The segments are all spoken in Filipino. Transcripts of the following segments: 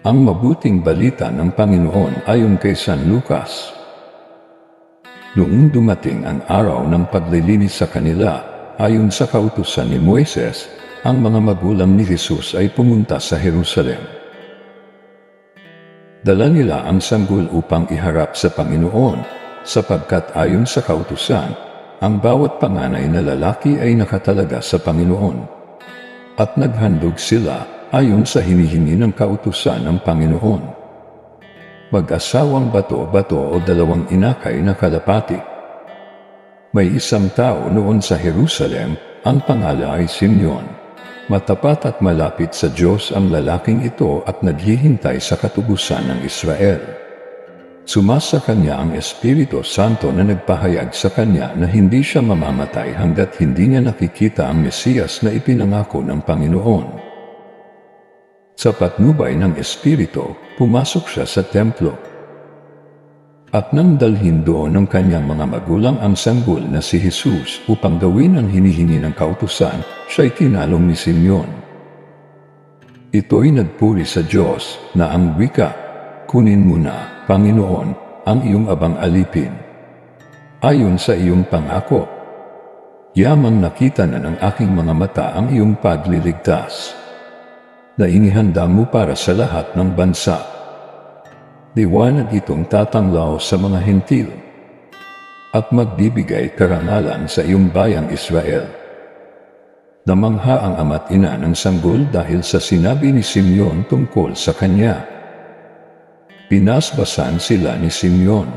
Ang mabuting balita ng Panginoon ayon kay San Lucas. Noong dumating ang araw ng paglilinis sa kanila, ayon sa kautusan ni Moises, ang mga magulang ni Jesus ay pumunta sa Jerusalem. Dala nila ang sanggol upang iharap sa Panginoon, sapagkat ayon sa kautusan, ang bawat panganay na lalaki ay nakatalaga sa Panginoon. At naghandog sila ayon sa hinihingi ng kautusan ng Panginoon mag-asawang bato-bato o dalawang inakay na kalapati. May isang tao noon sa Jerusalem, ang pangalan ay Simeon. Matapat at malapit sa Diyos ang lalaking ito at naghihintay sa katubusan ng Israel. Sumasa kanya ang Espiritu Santo na nagpahayag sa kanya na hindi siya mamamatay hanggat hindi niya nakikita ang Mesiyas na ipinangako ng Panginoon. Sa patnubay ng Espiritu, pumasok siya sa templo. At nang dalhin doon ng kanyang mga magulang ang sanggol na si Jesus upang gawin ang hinihingi ng kautusan, siya'y tinalong ni Simeon. Ito'y nagpuri sa Diyos na ang wika, kunin mo na, Panginoon, ang iyong abang alipin. Ayon sa iyong pangako, yamang nakita na ng aking mga mata ang iyong pagliligtas na inihanda mo para sa lahat ng bansa. Liwanag itong tatanglaw sa mga hentil at magbibigay karangalan sa iyong bayang Israel. Namangha ang ama't ina ng sanggol dahil sa sinabi ni Simeon tungkol sa kanya. Pinasbasan sila ni Simeon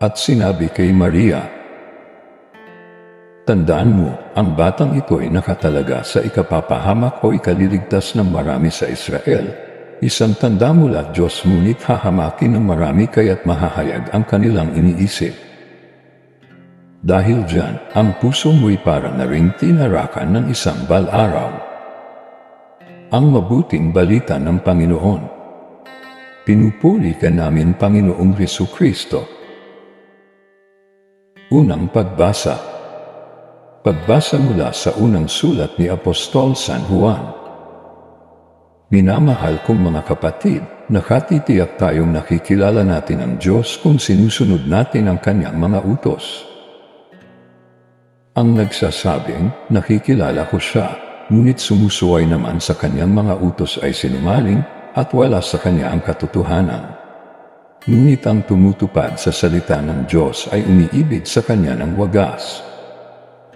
at sinabi kay Maria, Tandaan mo, ang batang ito nakatalaga sa ikapapahamak o ikaliligtas ng marami sa Israel. Isang tanda mula Diyos ngunit hahamakin ng marami kaya't mahahayag ang kanilang iniisip. Dahil dyan, ang puso mo'y para na rin tinarakan ng isang bal-araw. Ang mabuting balita ng Panginoon. Pinupuli ka namin Panginoong Heso Kristo. Unang pagbasa Pagbasa mula sa unang sulat ni Apostol San Juan. Minamahal kong mga kapatid, nakatitiyak tayong nakikilala natin ang Diyos kung sinusunod natin ang kanyang mga utos. Ang nagsasabing, nakikilala ko siya, ngunit sumusuway naman sa kanyang mga utos ay sinungaling at wala sa kanya ang katotohanan. Ngunit ang tumutupad sa salita ng Diyos ay umiibig sa kanya ng wagas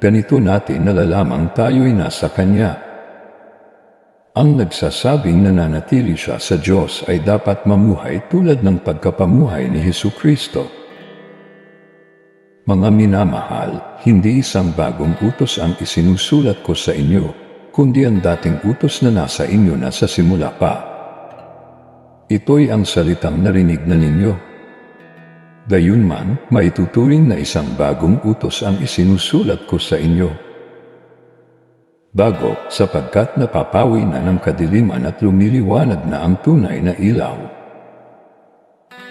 ganito natin nalalamang tayo'y nasa Kanya. Ang nagsasabing nananatili siya sa Diyos ay dapat mamuhay tulad ng pagkapamuhay ni Hesu Kristo. Mga minamahal, hindi isang bagong utos ang isinusulat ko sa inyo, kundi ang dating utos na nasa inyo na sa simula pa. Ito'y ang salitang narinig na ninyo Gayunman, maituturing na isang bagong utos ang isinusulat ko sa inyo. Bago, sapagkat napapawi na ng kadiliman at lumiliwanag na ang tunay na ilaw.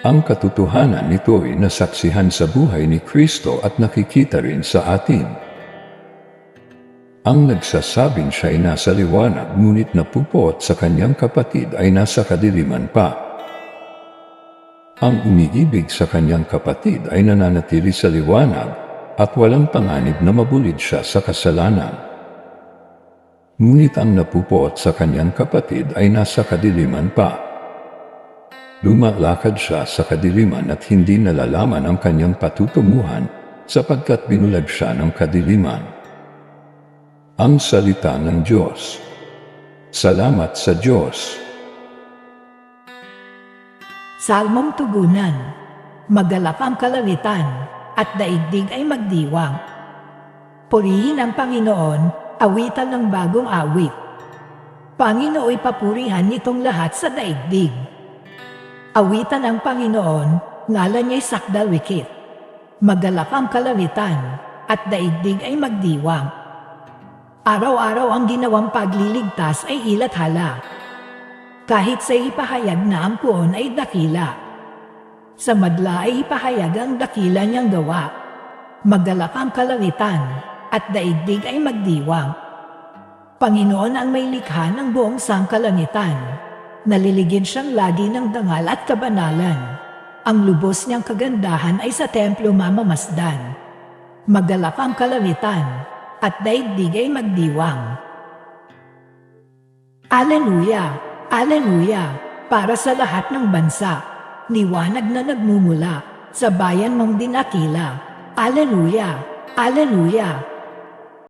Ang katotohanan nito ay nasaksihan sa buhay ni Kristo at nakikita rin sa atin. Ang nagsasabing siya ay nasa liwanag ngunit napupot sa kanyang kapatid ay nasa kadiliman pa. Ang umiibig sa kanyang kapatid ay nananatili sa liwanag at walang panganib na mabulid siya sa kasalanan. Ngunit ang napupuot sa kanyang kapatid ay nasa kadiliman pa. Lumalakad siya sa kadiliman at hindi nalalaman ang kanyang patutunguhan sapagkat binulag siya ng kadiliman. Ang salita ng Diyos. Salamat sa Diyos. Salmong tugunan, magalap ang kalalitan, at daigdig ay magdiwang. Purihin ang Panginoon, awitan ng bagong awit. Panginooy papurihan nitong lahat sa daigdig. Awitan ang Panginoon, ngalan niya'y sakdal wikit. Magalap ang kalalitan, at daigdig ay magdiwang. Araw-araw ang ginawang pagliligtas ay ilat hala kahit sa ipahayag na ang puon ay dakila. Sa madla ay ipahayag ang dakila niyang gawa. Magdalak ang kalangitan at daigdig ay magdiwang. Panginoon ang may likha ng buong sangkalangitan. Naliligin siyang lagi ng dangal at kabanalan. Ang lubos niyang kagandahan ay sa templo mamamasdan. Magalap ang kalamitan at daigdig ay magdiwang. Aleluya! Aleluya! Para sa lahat ng bansa, liwanag na nagmumula sa bayan mong dinakila. Aleluya! Aleluya!